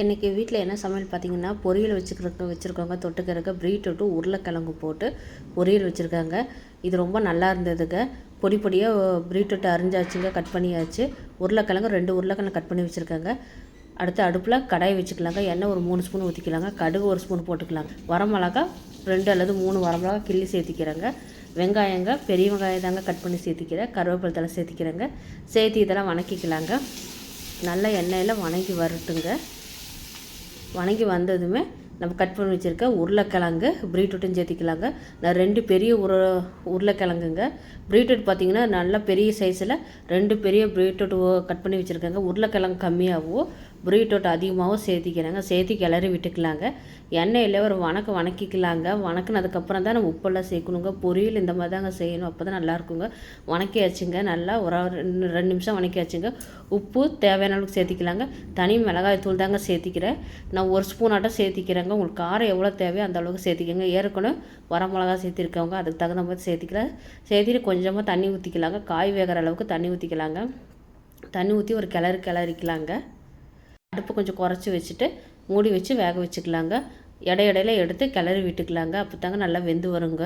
இன்றைக்கி வீட்டில் என்ன சமையல் பார்த்திங்கன்னா பொரியல் வச்சுக்கிறக்கு வச்சுருக்கவங்க தொட்டுக்கிறக்க பீட்ரூட்டு உருளைக்கிழங்கு போட்டு பொரியல் வச்சுருக்காங்க. இது ரொம்ப நல்லா இருந்ததுங்க. பொடி பொடியாக பீட்ரூட்டு அரிஞ்சாச்சுங்க கட் பண்ணியாச்சு. உருளைக்கிழங்கு ரெண்டு உருளைக்கிழங்கு கட் பண்ணி வச்சுருக்காங்க. அடுத்து அடுப்பில் கடாய் வச்சுக்கலாங்க. எண்ணெய் ஒரு மூணு ஸ்பூன் ஊற்றிக்கலாங்க கடுகு ஒரு ஸ்பூன் போட்டுக்கலாங்க. வரமிளகா ரெண்டு அல்லது மூணு வரமிளகா கிள்ளி சேர்த்திக்கிறாங்க. வெங்காயங்க பெரிய வெங்காயம் தாங்க கட் பண்ணி சேர்த்திக்கிறேன். கருவேப்பிலை தலை சேர்த்திக்கிறேங்க. சேர்த்து இதெல்லாம் வணக்கிக்கலாங்க. நல்ல எண்ணெயில் வணங்கி வரட்டுங்க. வணங்கி வந்ததுமே நம்ம கட் பண்ணி வச்சுருக்க உருளைக்கிழங்கு பீட்ரூட்டும் சேர்த்திக்கலாங்க. நான் ரெண்டு பெரிய உரு உருளைக்கிழங்குங்க. பீட்ரூட் பார்த்திங்கன்னா நல்லா பெரிய சைஸில் ரெண்டு பெரிய பீட்ரூட் கட் பண்ணி வச்சுருக்கேங்க. உருளைக்கிழங்கு கம்மியாகவும் பீட்ரூட் அதிகமாகவும் சேர்த்திக்கிறாங்க. சேர்த்தி கிளறி விட்டுக்கலாங்க. எண்ணெயில் ஒரு வணக்கம் வணக்கிக்கலாங்க. வணக்கினதுக்கப்புறம் தான் நம்ம உப்பெல்லாம் சேர்க்கணுங்க. பொரியல் இந்த மாதிரி தாங்க செய்யணும். அப்போ தான் நல்லாயிருக்குங்க வணக்கியாச்சுங்க. நல்லா ஒரு ரெண்டு ரெண்டு நிமிஷம் வணக்கியாச்சுங்க. உப்பு தேவையான அளவுக்கு சேர்த்திக்கலாங்க. தனி மிளகாய் தூள் தாங்க சேர்த்திக்கிறேன். நான் ஒரு ஸ்பூன் ஆட்டம் சேர்த்திக்கிறேங்க. உங்களுக்கு காரம் எவ்வளோ தேவையோ அந்த அளவுக்கு சேர்த்திக்கங்க. ஏற்கனவே வர மிளகா சேர்த்திருக்கவங்க அதுக்கு தகுந்த மாதிரி சேர்த்திக்கிறேன். சேர்த்திட்டு கொஞ்சமாக தண்ணி ஊற்றிக்கலாங்க காய் வேகிற அளவுக்கு தண்ணி ஊற்றிக்கலாங்க தண்ணி ஊற்றி ஒரு கிளறு கிளறிக்கலாங்க. அடுப்பு கொஞ்சம் குறைச்சி வச்சுட்டு மூடி வச்சு வேக வச்சுக்கலாங்க. இடையிடையில எடுத்து கிளறி விட்டுக்கலாங்க. அப்போ தாங்க நல்லா வெந்து வருங்க.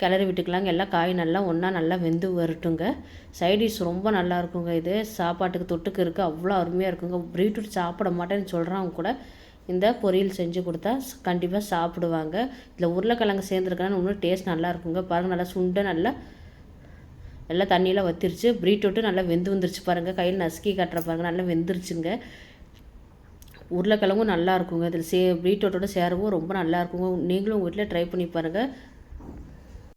கிளறி விட்டுக்கலாங்க. எல்லாம் காய் நல்லா ஒன்றா நல்லா வெந்து வரட்டுங்க. சைடிஷ் ரொம்ப நல்லா இருக்குங்க இது. சாப்பாட்டுக்கு தொட்டுக்கு இருக்குது அவ்வளோ அருமையாக இருக்குங்க. பீட்ரூட் சாப்பிட மாட்டேன்னு சொல்கிறவங்க கூட இந்த பொரியல் செஞ்சு கொடுத்தா கண்டிப்பாக சாப்பிடுவாங்க. இதில் உருளைக்கிழங்கு சேர்ந்துருக்கனால இன்னும் டேஸ்ட் நல்லா இருக்குங்க. பாருங்கள் நல்லா சுண்டை நல்லா எல்லாம் தண்ணியெலாம் வத்திருச்சு. பீட்ரூட்டு நல்லா வெந்து வந்துருச்சு பாருங்கள் கையில் நசுக்கி கட்டுற பாருங்கள் நல்லா வெந்துருச்சுங்க. உருளைக்கிழங்கும் நல்லா இருக்குங்க. இதில் சே பீட்ரூட்டோட சேரவும் ரொம்ப நல்லா இருக்குங்க. நீங்களும் உங்கள் வீட்டில் ட்ரை பண்ணி பாருங்கள்